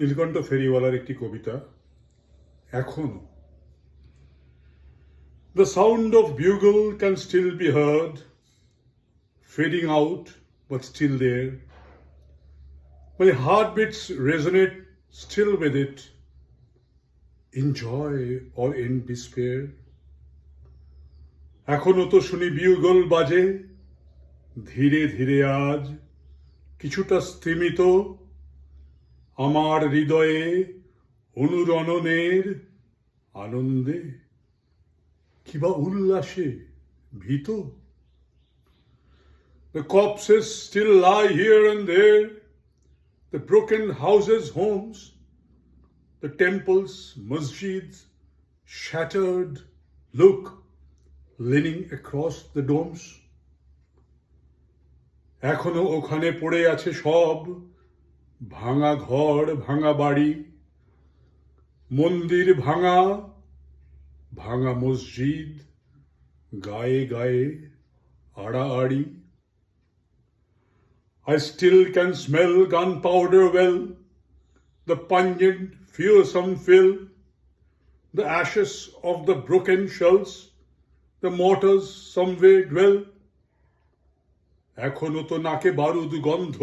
নীলকণ্ঠ ফেরিওয়ালার একটি কবিতা, এখনও। The sound of bugle can still be heard fading out but still there my heart beats resonate still with it in joy or in despair এখনও তো শুনি bugle বাজে, ধীরে ধীরে আজ কিছুটা স্তিমিত আমার হৃদয়ে অনুরণনের আনন্দে কিবা উল্লাসে ভীত The corpses still lie here and there, the broken houses, homes, the temples, masjids, shattered, look, leaning across the domes. এখনও ওখানে পড়ে আছে সব ভাঙা ঘর ভাঙা বাড়ি মন্দির ভাঙা ভাঙা মসজিদ গায়ে গায়ে আড়াআড়ি I still can smell gunpowder well, the pungent, fearsome fill, the ashes of the broken shells, the mortars somewhere dwell. এখনো তো নাকে বারুদ গন্ধ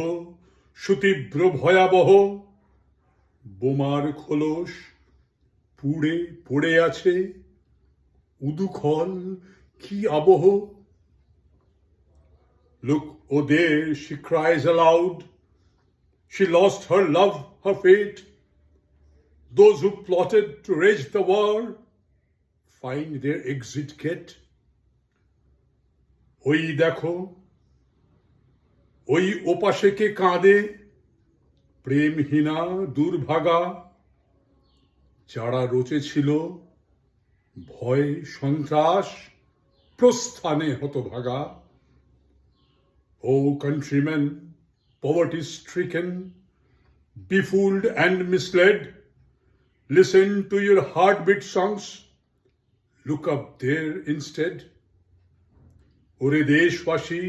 সুতীব্র ভয়াবহ বোমার খোলস পুড়ে পড়ে আছে উদুখল কি আবহ Look, oh there, she cries aloud. She lost her love, her fate. Those who plotted to wage the war find their exit gate. ওই দেখো ওই ওপাশেকে কাঁদে? প্রেমহীনা, দুর্ভাগা। যারা রোচে ছিল ভয়, সন্ত্রাস, প্রস্থানে হত ভাগা O countryman poverty stricken befooled and misled listen to your heart beat songs look up there instead ওরে দেশবাসী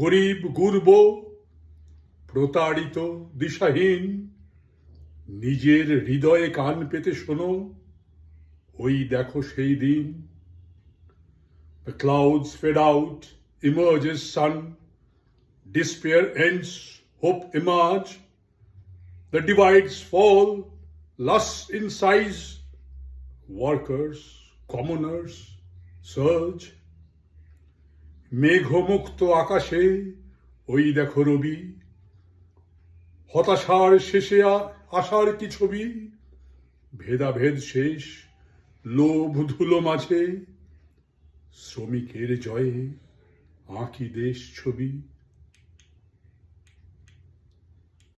গরিব গুরব প্রতারিত দিশাহীন নিজের হৃদয়ে কান পেতে শোনো ওই দেখো সেই দিন The clouds fade out, emerges sun. Despair ends, hope emerge. The divides fall, lust in size. Workers, commoners surge. মেঘমুক্ত আকাশে, ওই দেখো রবি। হতাশার শেষে আসার কি ছবি? ভেদাভেদ শেষ, লোভ ধুলো মাঝে। শ্রমিকের জয়ে আঁকি দেশ ছবি।